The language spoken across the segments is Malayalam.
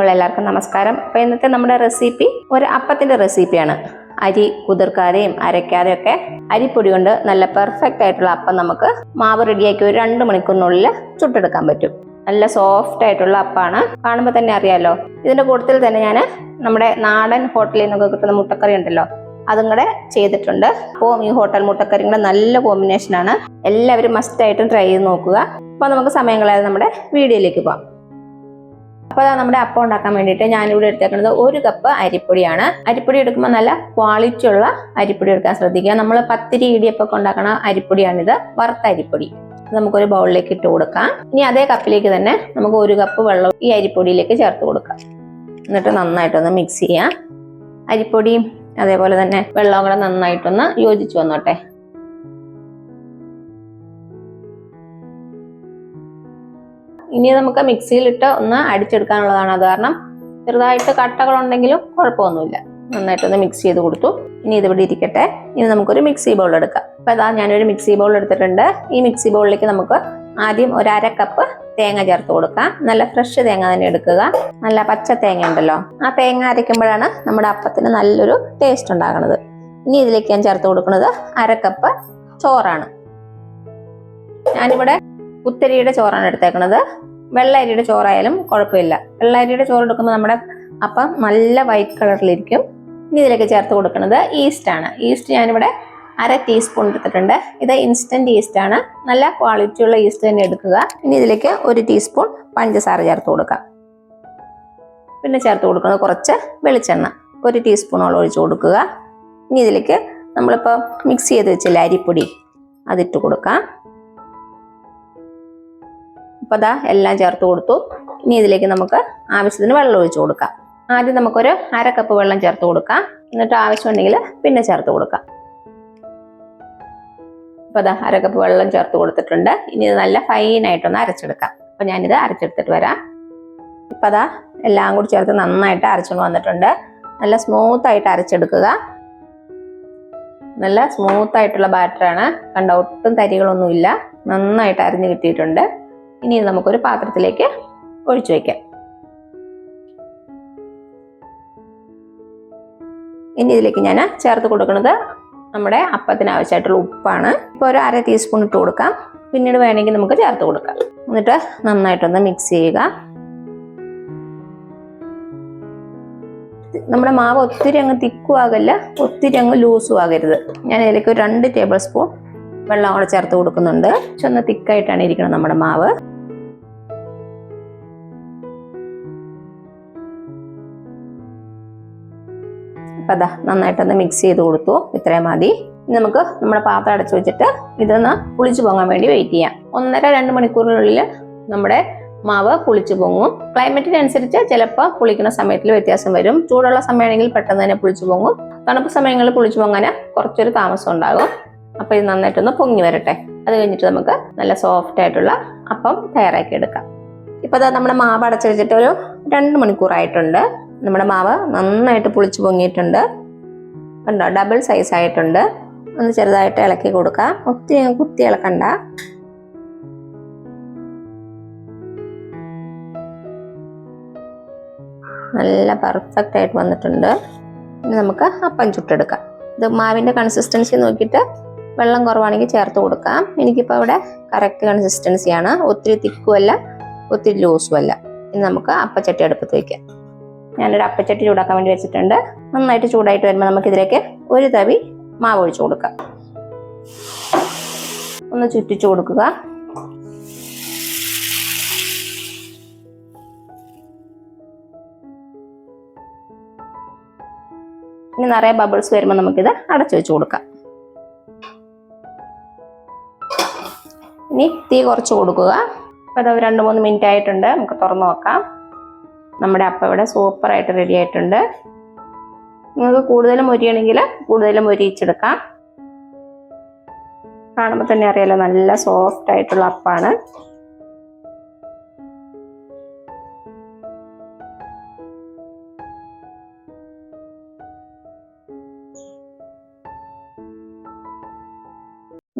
എല്ലാവർക്കും നമസ്കാരം. അപ്പോൾ ഇന്നത്തെ നമ്മുടെ റെസിപ്പി ഒരു അപ്പത്തിന്റെ റെസിപ്പിയാണ് അരി കുതിർക്കാതെയും അരയ്ക്കാതെയും ഒക്കെ അരിപ്പൊടി കൊണ്ട് നല്ല പെർഫെക്റ്റ് ആയിട്ടുള്ള അപ്പം നമുക്ക് മാവ് റെഡിയാക്കി ഒരു രണ്ട് മണിക്കൂറിനുള്ളിൽ ചുട്ടെടുക്കാൻ പറ്റും. നല്ല സോഫ്റ്റ് ആയിട്ടുള്ള അപ്പാണ്. കാണുമ്പോൾ തന്നെ അറിയാലോ. ഇതിന്റെ കൂട്ടത്തിൽ തന്നെ ഞാൻ നമ്മുടെ നാടൻ ഹോട്ടലിൽ നിന്നൊക്കെ കിട്ടുന്ന മുട്ടക്കറി ഉണ്ടല്ലോ അതും കൂടെ ചെയ്തിട്ടുണ്ട്. അപ്പോൾ ഈ ഹോട്ടൽ മുട്ടക്കറി കൂടെ നല്ല കോമ്പിനേഷനാണ് എല്ലാവരും മസ്റ്റ് ആയിട്ടും ട്രൈ ചെയ്ത് നോക്കുക. അപ്പോൾ നമുക്ക് സമയം കളയാതെ നമ്മുടെ വീഡിയോയിലേക്ക് പോകാം അപ്പോൾ അതാ നമ്മുടെ അപ്പം ഉണ്ടാക്കാൻ വേണ്ടിയിട്ട് ഞാനിവിടെ എടുത്തേക്കുന്നത് ഒരു കപ്പ് അരിപ്പൊടിയാണ്. അരിപ്പൊടി എടുക്കുമ്പോൾ നല്ല ക്വാളിറ്റി ഉള്ള അരിപ്പൊടി എടുക്കാൻ ശ്രദ്ധിക്കുക. നമ്മൾ പത്തിരി ഇടിയപ്പൊക്കെ ഉണ്ടാക്കണ അരിപ്പൊടിയാണിത്. വറുത്ത അരിപ്പൊടി. നമുക്കൊരു ബൗളിലേക്ക് ഇട്ട് കൊടുക്കാം. ഇനി അതേ കപ്പിലേക്ക് തന്നെ നമുക്ക് ഒരു കപ്പ് വെള്ളം ഈ അരിപ്പൊടിയിലേക്ക് ചേർത്ത് കൊടുക്കാം. എന്നിട്ട് നന്നായിട്ടൊന്ന് മിക്സ് ചെയ്യാം. അരിപ്പൊടിയും അതേപോലെ തന്നെ വെള്ളവും കൂടെ നന്നായിട്ടൊന്ന് യോജിച്ച് വന്നോട്ടെ. ഇനി നമുക്ക് മിക്സിയിലിട്ട് ഒന്ന് അടിച്ചെടുക്കാനുള്ളതാണ് അത് കാരണം ചെറുതായിട്ട് കട്ടകളുണ്ടെങ്കിലും കുഴപ്പമൊന്നുമില്ല. നന്നായിട്ടൊന്ന് മിക്സ് ചെയ്ത് കൊടുത്തു. ഇനി ഇതിവിടെ ഇരിക്കട്ടെ. ഇനി നമുക്കൊരു മിക്സി ബൗൾ എടുക്കാം. അപ്പോൾ അതാ ഞാനൊരു മിക്സി ബൗൾ എടുത്തിട്ടുണ്ട്. ഈ മിക്സി ബൗളിലേക്ക് നമുക്ക് ആദ്യം ഒരു അര കപ്പ് തേങ്ങ ചേർത്ത് കൊടുക്കാം. നല്ല ഫ്രഷ് തേങ്ങ തന്നെ എടുക്കുക. നല്ല പച്ച തേങ്ങ ഉണ്ടല്ലോ. ആ തേങ്ങ അരയ്ക്കുമ്പോഴാണ് നമ്മുടെ അപ്പത്തിന് നല്ലൊരു ടേസ്റ്റ് ഉണ്ടാകുന്നത്. ഇനി ഇതിലേക്ക് ഞാൻ ചേർത്ത് കൊടുക്കുന്നത് അര കപ്പ് ചോറാണ്. ഞാനിവിടെ കുത്തരിയുടെ ചോറാണ് എടുത്തേക്കുന്നത് വെള്ളരിയുടെ ചോറായാലും കുഴപ്പമില്ല. വെള്ളരിയുടെ ചോറ് എടുക്കുമ്പോൾ നമ്മുടെ അപ്പം നല്ല വൈറ്റ് കളറിലിരിക്കും ഇനി ഇതിലേക്ക് ചേർത്ത് കൊടുക്കുന്നത് ഈസ്റ്റ് ആണ്. ഈസ്റ്റ് ഞാനിവിടെ അര ടീസ്പൂൺ എടുത്തിട്ടുണ്ട്. ഇത് ഇൻസ്റ്റന്റ് ഈസ്റ്റ് ആണ്. നല്ല ക്വാളിറ്റിയുള്ള ഈസ്റ്റ് തന്നെ എടുക്കുക. ഇനി ഇതിലേക്ക് ഒരു ടീസ്പൂൺ പഞ്ചസാര ചേർത്ത് കൊടുക്കാം പിന്നെ ചേർത്ത് കൊടുക്കുന്നത് കുറച്ച് വെളിച്ചെണ്ണ. ഒരു ടീസ്പൂണോളം ഒഴിച്ചു കൊടുക്കുക. ഇനി ഇതിലേക്ക് നമ്മളിപ്പോൾ മിക്സ് ചെയ്ത് വെച്ചില്ല അരിപ്പൊടി അതിട്ട് കൊടുക്കാം. അപ്പോൾ അതാ എല്ലാം ചേർത്ത് കൊടുത്തു. ഇനി ഇതിലേക്ക് നമുക്ക് ആവശ്യത്തിന് വെള്ളം ഒഴിച്ചു കൊടുക്കാം. ആദ്യം നമുക്കൊരു അര കപ്പ് വെള്ളം ചേർത്ത് കൊടുക്കാം. എന്നിട്ട് ആവശ്യമുണ്ടെങ്കിൽ പിന്നെ ചേർത്ത് കൊടുക്കാം. അപ്പോൾ അതാ അര കപ്പ് വെള്ളം ചേർത്ത് കൊടുത്തിട്ടുണ്ട്. ഇനി ഇത് നല്ല ഫൈനായിട്ടൊന്ന് അരച്ചെടുക്കാം. അപ്പോൾ ഞാനിത് അരച്ചെടുത്തിട്ട് വരാം. ഇപ്പം അതാ എല്ലാം കൂടി ചേർത്ത് നന്നായിട്ട് അരച്ചുകൊണ്ട് വന്നിട്ടുണ്ട്. നല്ല സ്മൂത്ത് ആയിട്ട് അരച്ചെടുക്കുക. നല്ല സ്മൂത്ത് ആയിട്ടുള്ള ബാറ്ററാണ് കണ്ട ഒട്ടും തരികളൊന്നുമില്ല. നന്നായിട്ട് അരിഞ്ഞ് കിട്ടിയിട്ടുണ്ട്. ഇനി നമുക്കൊരു പാത്രത്തിലേക്ക് ഒഴിച്ചു വയ്ക്കാം ഇനി ഇതിലേക്ക് ഞാൻ ചേർത്ത് കൊടുക്കുന്നത് നമ്മുടെ അപ്പത്തിന് ആവശ്യമായിട്ടുള്ള ഉപ്പാണ്. ഇപ്പോൾ ഒരു അര ടീസ്പൂൺ ഇട്ട് കൊടുക്കാം. പിന്നീട് വേണമെങ്കിൽ നമുക്ക് ചേർത്ത് കൊടുക്കാം. എന്നിട്ട് നന്നായിട്ടൊന്ന് മിക്സ് ചെയ്യുക. നമ്മുടെ മാവ് ഒത്തിരി അങ്ങ് തിക്കും ആകല്ല ഒത്തിരി അങ്ങ് ലൂസും ആകരുത്. ഞാൻ ഇതിലേക്ക് ഒരു രണ്ട് ടേബിൾ സ്പൂൺ വെള്ളം കൂടെ ചേർത്ത് കൊടുക്കുന്നുണ്ട്. ചെന്ന് തിക്കായിട്ടാണ് ഇരിക്കുന്നത് നമ്മുടെ മാവ്. അതാ നന്നായിട്ടൊന്ന് മിക്സ് ചെയ്ത് കൊടുത്തു. ഇത്രയും മതി. നമുക്ക് നമ്മുടെ പാത്രം അടച്ചു വെച്ചിട്ട് ഇതൊന്ന് പുളിച്ചു പൊങ്ങാൻ വേണ്ടി വെയിറ്റ് ചെയ്യാം. ഒന്നര രണ്ട് മണിക്കൂറിനുള്ളിൽ നമ്മുടെ മാവ് പുളിച്ചു പൊങ്ങും. ക്ലൈമറ്റിനനുസരിച്ച് ചിലപ്പോൾ പുളിക്കുന്ന സമയത്തിൽ വ്യത്യാസം വരും. ചൂടുള്ള സമയമാണെങ്കിൽ പെട്ടെന്ന് തന്നെ പുളിച്ചു പൊങ്ങും. തണുപ്പ് സമയങ്ങളിൽ പുളിച്ചു പൊങ്ങാൻ കുറച്ചൊരു താമസം ഉണ്ടാകും. അപ്പോൾ ഇത് നന്നായിട്ടൊന്ന് പൊങ്ങി വരട്ടെ. അത് കഴിഞ്ഞിട്ട് നമുക്ക് നല്ല സോഫ്റ്റ് ആയിട്ടുള്ള അപ്പം തയ്യാറാക്കി എടുക്കാം. ഇപ്പോൾ അതാ നമ്മുടെ മാവ് അടച്ചു വെച്ചിട്ട് ഒരു രണ്ട് മണിക്കൂറായിട്ടുണ്ട്. നമ്മുടെ മാവ് നന്നായിട്ട് പുളിച്ചു പൊങ്ങിയിട്ടുണ്ട്. കണ്ടോ? ഡബിൾ സൈസ് ആയിട്ടുണ്ട്. ഒന്ന് ചെറുതായിട്ട് ഇളക്കി കൊടുക്കാം. ഒത്തിരി കുത്തി ഇളക്കണ്ട. നല്ല പെർഫെക്റ്റ് ആയിട്ട് വന്നിട്ടുണ്ട്. ഇനി നമുക്ക് അപ്പം ചുട്ടെടുക്കാം. ഇത് മാവിന്റെ കൺസിസ്റ്റൻസി നോക്കിയിട്ട് വെള്ളം കുറവാണെങ്കിൽ ചേർത്ത് കൊടുക്കാം. എനിക്കിപ്പോൾ ഇവിടെ കറക്റ്റ് കൺസിസ്റ്റൻസിയാണ് ഒത്തിരി തിക്കുമല്ല ഒത്തിരി ലൂസുമല്ല ഇനി നമുക്ക് അപ്പച്ചട്ടി അടുപ്പത്ത് വയ്ക്കാം ഞാനൊരു അപ്പച്ചട്ടി ചൂടാക്കാൻ വേണ്ടി വെച്ചിട്ടുണ്ട്. നന്നായിട്ട് ചൂടായിട്ട് വരുമ്പോൾ നമുക്ക് ഇതിലേക്ക് ഒരു തവി മാവ് ഒഴിച്ചു കൊടുക്കാം. ഒന്ന് ചുറ്റിച്ചു കൊടുക്കുക. ഇനി നിറയെ ബബിൾസ് വരുമ്പോൾ നമുക്കിത് അടച്ചു വെച്ച് കൊടുക്കാം. ഇനി തീ കുറച്ച് കൊടുക്കുക. അപ്പോൾ അത് രണ്ട് മൂന്ന് മിനിറ്റ് ആയിട്ടുണ്ട്. നമുക്ക് തുറന്നു നോക്കാം. നമ്മുടെ അപ്പം ഇവിടെ സൂപ്പറായിട്ട് റെഡി ആയിട്ടുണ്ട്. നിങ്ങൾക്ക് കൂടുതൽ മൊരിയണമെങ്കിൽ കൂടുതൽ മൊരിയിച്ചെടുക്കാം കാണുമ്പോൾ തന്നെ അറിയാലോ നല്ല സോഫ്റ്റ് ആയിട്ടുള്ള അപ്പാണ്.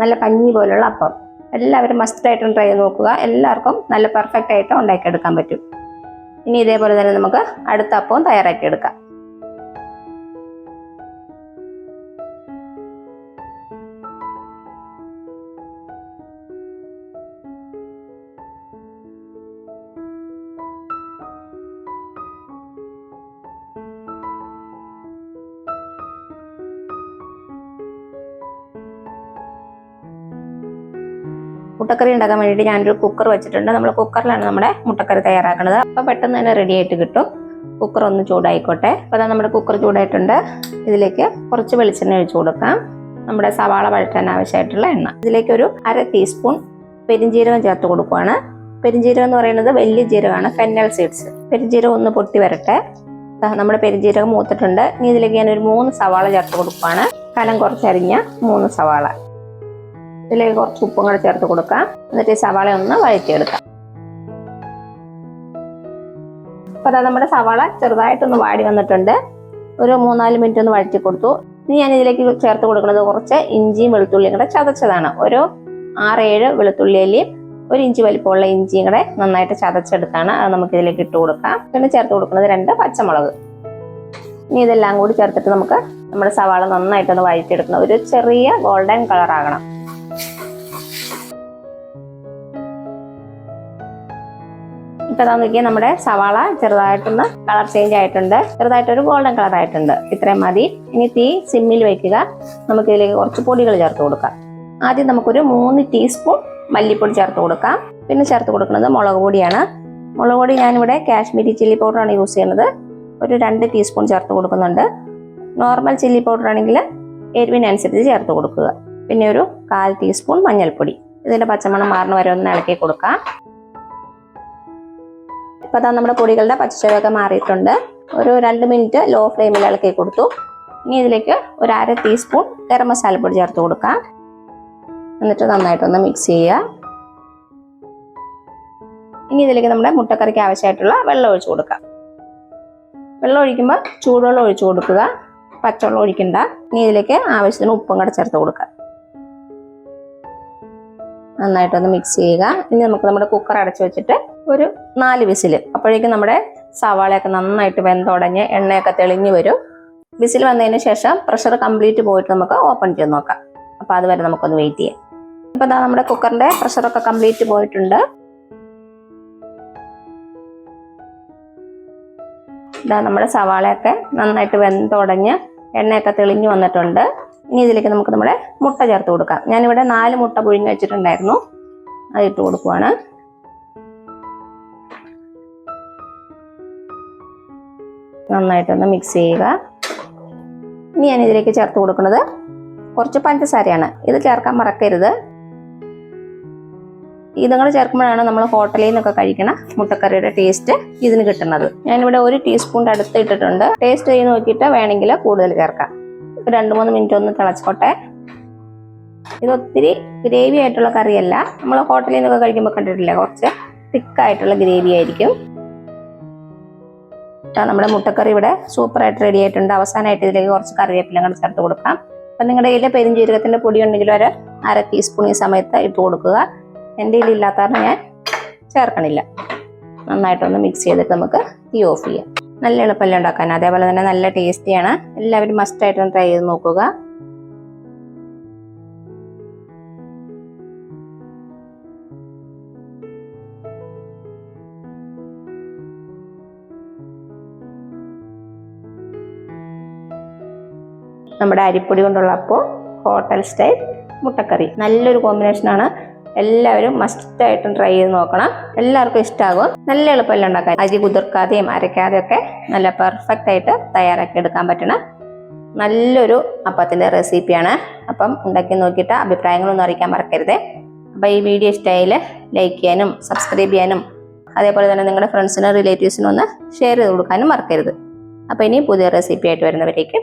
നല്ല പഞ്ഞി പോലുള്ള അപ്പം. എല്ലാവരും മസ്റ്റ് ആയിട്ടും ട്രൈ ചെയ്ത് നോക്കുക. എല്ലാവർക്കും നല്ല പെർഫെക്റ്റ് ആയിട്ട് ഉണ്ടാക്കിയെടുക്കാൻ പറ്റും. ഇനി ഇതേപോലെ തന്നെ നമുക്ക് അടുത്ത അപ്പവും തയ്യാറാക്കി എടുക്കാം മുട്ടക്കറി ഉണ്ടാക്കാൻ വേണ്ടിയിട്ട് ഞാനൊരു കുക്കർ വെച്ചിട്ടുണ്ട്. നമ്മൾ കുക്കറിലാണ് നമ്മുടെ മുട്ടക്കറി തയ്യാറാക്കുന്നത്. അപ്പോൾ പെട്ടെന്ന് തന്നെ റെഡി ആയിട്ട് കിട്ടും. കുക്കർ ഒന്ന് ചൂടായിക്കോട്ടെ. അപ്പോൾ അതാ നമ്മുടെ കുക്കർ ചൂടായിട്ടുണ്ട്. ഇതിലേക്ക് കുറച്ച് വെളിച്ചെണ്ണ ഒഴിച്ചു കൊടുക്കാം. നമ്മുടെ സവാള വഴറ്റാൻ ആവശ്യമായിട്ടുള്ള എണ്ണ. ഇതിലേക്ക് ഒരു അര ടീസ്പൂൺ പെരിഞ്ജീരകം ചേർത്ത് കൊടുക്കുകയാണ് പെരിഞ്ജീരകം എന്ന് പറയുന്നത് വലിയ ജീരകമാണ് ഫെന്നൽ സീഡ്സ് പെരിഞ്ജീരകം ഒന്ന് പൊട്ടി വരട്ടെ. നമ്മുടെ പെരിഞ്ജീരകം മൂത്തിട്ടുണ്ട്. ഇനി ഇതിലേക്ക് ഞാൻ ഒരു മൂന്ന് സവാള ചേർത്ത് കൊടുക്കുകയാണ് കനം കുറച്ചരിഞ്ഞ മൂന്ന് സവാള. ഇതിലേക്ക് കുറച്ച് ഉപ്പും കൂടെ ചേർത്ത് കൊടുക്കാം. എന്നിട്ട് ഈ സവാള ഒന്ന് വഴറ്റിയെടുക്കാം. അപ്പൊ അതാ നമ്മുടെ സവാള ചെറുതായിട്ടൊന്ന് വാടി വന്നിട്ടുണ്ട്. ഒരു മൂന്നാൽ മിനിറ്റ് ഒന്ന് വഴറ്റി കൊടുത്തു. ഇനി ഞാൻ ഇതിലേക്ക് ചേർത്ത് കൊടുക്കുന്നത് കുറച്ച് ഇഞ്ചിയും വെളുത്തുള്ളിയും കൂടെ ചതച്ചതാണ്. ഒരു ആറേഴ് വെളുത്തുള്ളി അല്ലിയും ഒരു ഇഞ്ചി വലിപ്പമുള്ള ഇഞ്ചിയും കൂടെ നന്നായിട്ട് ചതച്ചെടുത്താണ്. അത് നമുക്ക് ഇതിലേക്ക് ഇട്ട് കൊടുക്കാം. പിന്നെ ചേർത്ത് കൊടുക്കുന്നത് രണ്ട് പച്ചമുളക്. ഇനി ഇതെല്ലാം കൂടി ചേർത്തിട്ട് നമുക്ക് നമ്മുടെ സവാള നന്നായിട്ടൊന്ന് വഴറ്റിയെടുക്കണം. ഒരു ചെറിയ ഗോൾഡൻ കളർ ആകണം ഇപ്പൊ നോക്കിയാൽ നമ്മുടെ സവാള ചെറുതായിട്ടൊന്ന് കളർ ചേഞ്ച് ആയിട്ടുണ്ട്. ചെറുതായിട്ട് ഒരു ഗോൾഡൻ കളർ ആയിട്ടുണ്ട്. ഇത്രയും മതി. ഇനി തീ സിമ്മിൽ വെക്കുക. നമുക്ക് ഇതിലേക്ക് കുറച്ച് പൊടികൾ ചേർത്ത് കൊടുക്കാം. ആദ്യം നമുക്കൊരു മൂന്ന് ടീസ്പൂൺ മല്ലിപ്പൊടി ചേർത്ത് കൊടുക്കാം. പിന്നെ ചേർത്ത് കൊടുക്കുന്നത് മുളക് പൊടിയാണ്. മുളക് പൊടി ഞാനിവിടെ കാശ്മീരി ചില്ലി പൗഡറാണ് യൂസ് ചെയ്യുന്നത്. ഒരു രണ്ട് ടീസ്പൂൺ ചേർത്ത് കൊടുക്കുന്നുണ്ട്. നോർമൽ ചില്ലി പൗഡർ ആണെങ്കിൽ എരിവിനനുസരിച്ച് ചേർത്ത് കൊടുക്കുക. പിന്നെ ഒരു കാൽ ടീസ്പൂൺ മഞ്ഞൾപ്പൊടി. ഇതിന്റെ പച്ചമണം മാറുന്ന വരെ ഒന്ന് ഇളക്കി കൊടുക്കാം. ഇപ്പൊ അതാ നമ്മുടെ പൊടികളുടെ പച്ചച്ചൊക്കെ മാറിയിട്ടുണ്ട്. ഒരു രണ്ട് മിനിറ്റ് ലോ ഫ്ലെയിമിൽ ഇളക്കി കൊടുത്തു. ഇനി ഇതിലേക്ക് ഒരു അര ടീസ്പൂൺ ഗരം മസാലപ്പൊടി ചേർത്ത് കൊടുക്കാം. എന്നിട്ട് നന്നായിട്ടൊന്ന് മിക്സ് ചെയ്യുക. ഇനി ഇതിലേക്ക് നമ്മുടെ മുട്ടക്കറിക്ക് ആവശ്യമായിട്ടുള്ള വെള്ളം ഒഴിച്ചു കൊടുക്കാം. വെള്ളം ഒഴിക്കുമ്പോൾ ചൂടുവെള്ളം ഒഴിച്ചു കൊടുക്കുക. പച്ചവെള്ളം ഒഴിക്കണ്ട. ഇനി ഇതിലേക്ക് ആവശ്യത്തിന് ഉപ്പും കൂടെ ചേർത്ത് കൊടുക്കുക നന്നായിട്ടൊന്ന് മിക്സ് ചെയ്യുക. ഇനി നമുക്ക് നമ്മുടെ കുക്കർ അടച്ചു വെച്ചിട്ട് ഒരു നാല് വിസിൽ അപ്പോഴേക്കും നമ്മുടെ സവാളയൊക്കെ നന്നായിട്ട് വെന്തുടഞ്ഞ് എണ്ണയൊക്കെ തെളിഞ്ഞു വരും. വിസിൽ വന്നതിന് ശേഷം പ്രഷർ കംപ്ലീറ്റ് പോയിട്ട് നമുക്ക് ഓപ്പൺ ചെയ്ത് നോക്കാം. അപ്പോൾ അതുവരെ നമുക്കൊന്ന് വെയിറ്റ് ചെയ്യാം. ഇപ്പം ഇതാ നമ്മുടെ കുക്കറിന്റെ പ്രഷറൊക്കെ കംപ്ലീറ്റ് പോയിട്ടുണ്ട്. ഇതാ നമ്മുടെ സവാളയൊക്കെ നന്നായിട്ട് വെന്തുടഞ്ഞ് എണ്ണയൊക്കെ തെളിഞ്ഞു വന്നിട്ടുണ്ട്. ഇനി ഇതിലേക്ക് നമുക്ക് നമ്മുടെ മുട്ട ചേർത്ത് കൊടുക്കാം. ഞാനിവിടെ നാല് മുട്ട പുഴുങ്ങി വെച്ചിട്ടുണ്ടായിരുന്നു. അത് ഇട്ട് കൊടുക്കുവാണ്. നന്നായിട്ടൊന്ന് മിക്സ് ചെയ്യുക. ഇനി ഞാൻ ഇതിലേക്ക് ചേർത്ത് കൊടുക്കുന്നത് കുറച്ച് പഞ്ചസാരയാണ്. ഇത് ചേർക്കാൻ മറക്കരുത്. ഇതുങ്ങൾ ചേർക്കുമ്പോഴാണ് നമ്മൾ ഹോട്ടലിൽ നിന്നൊക്കെ കഴിക്കണ മുട്ടക്കറിയുടെ ടേസ്റ്റ് ഇതിന് കിട്ടുന്നത്. ഞാനിവിടെ ഒരു ടീസ്പൂൺ അടുത്ത് ഇട്ടിട്ടുണ്ട്. ടേസ്റ്റ് ചെയ്ത് നോക്കിയിട്ട് വേണമെങ്കിൽ കൂടുതൽ ചേർക്കാം. രണ്ട് മൂന്ന് മിനിറ്റ് ഒന്ന് തിളച്ചോട്ടെ. ഇത് ഒത്തിരി ഗ്രേവി ആയിട്ടുള്ള കറിയല്ല. നമ്മൾ ഹോട്ടലിൽ നിന്നൊക്കെ കഴിക്കുമ്പോൾ കണ്ടിട്ടില്ലേ? കുറച്ച് തിക്കായിട്ടുള്ള ഗ്രേവി ആയിരിക്കും. നമ്മുടെ മുട്ടക്കറി ഇവിടെ സൂപ്പറായിട്ട് റെഡി ആയിട്ടുണ്ട്. അവസാനമായിട്ട് ഇതിലേക്ക് കുറച്ച് കറിവേപ്പില കൂടെ ചേർത്ത് കൊടുക്കാം. അപ്പം നിങ്ങളുടെ കയ്യിൽ പെരിഞ്ജീരകത്തിന്റെ പൊടി ഉണ്ടെങ്കിൽ ഒരു അര ടീസ്പൂൺ ഈ സമയത്ത് ഇട്ട് കൊടുക്കുക. എന്റെ കയ്യിൽ ഇല്ലാത്ത കാരണം ഞാൻ ചേർക്കണില്ല. നന്നായിട്ടൊന്ന് മിക്സ് ചെയ്തിട്ട് നമുക്ക് തീ ഓഫ് ചെയ്യാം. നല്ല എളുപ്പമല്ല ഉണ്ടാക്കാൻ. അതേപോലെ തന്നെ നല്ല ടേസ്റ്റിയാണ് എല്ലാവരും മസ്റ്റായിട്ടൊന്ന് ട്രൈ ചെയ്ത് നോക്കുക. നമ്മുടെ അരിപ്പൊടി കൊണ്ടുള്ള അപ്പോൾ ഹോട്ടൽ സ്റ്റൈൽ മുട്ടക്കറി. നല്ലൊരു കോമ്പിനേഷനാണ് എല്ലാവരും മസ്റ്റായിട്ടും ട്രൈ ചെയ്ത് നോക്കണം. എല്ലാവർക്കും ഇഷ്ടമാകും നല്ല എളുപ്പമല്ല ഉണ്ടാക്കാൻ? അരി കുതിർക്കാതെയും അരയ്ക്കാതെയും ഒക്കെ നല്ല പെർഫെക്റ്റ് ആയിട്ട് തയ്യാറാക്കി എടുക്കാൻ പറ്റണം നല്ലൊരു അപ്പത്തിന്റെ റെസിപ്പിയാണ് അപ്പം ഉണ്ടാക്കി നോക്കിയിട്ട് അഭിപ്രായങ്ങളൊന്നും അറിയിക്കാൻ മറക്കരുത്. അപ്പോൾ ഈ വീഡിയോ ഇഷ്ടമായാൽ ലൈക്ക് ചെയ്യാനും സബ്സ്ക്രൈബ് ചെയ്യാനും അതേപോലെ തന്നെ നിങ്ങളുടെ ഫ്രണ്ട്സിനും റിലേറ്റീവ്സിനും ഒന്ന് ഷെയർ ചെയ്ത് കൊടുക്കാനും മറക്കരുത്. അപ്പോൾ ഇനി പുതിയ റെസിപ്പി ആയിട്ട് വരുന്നവരേക്കും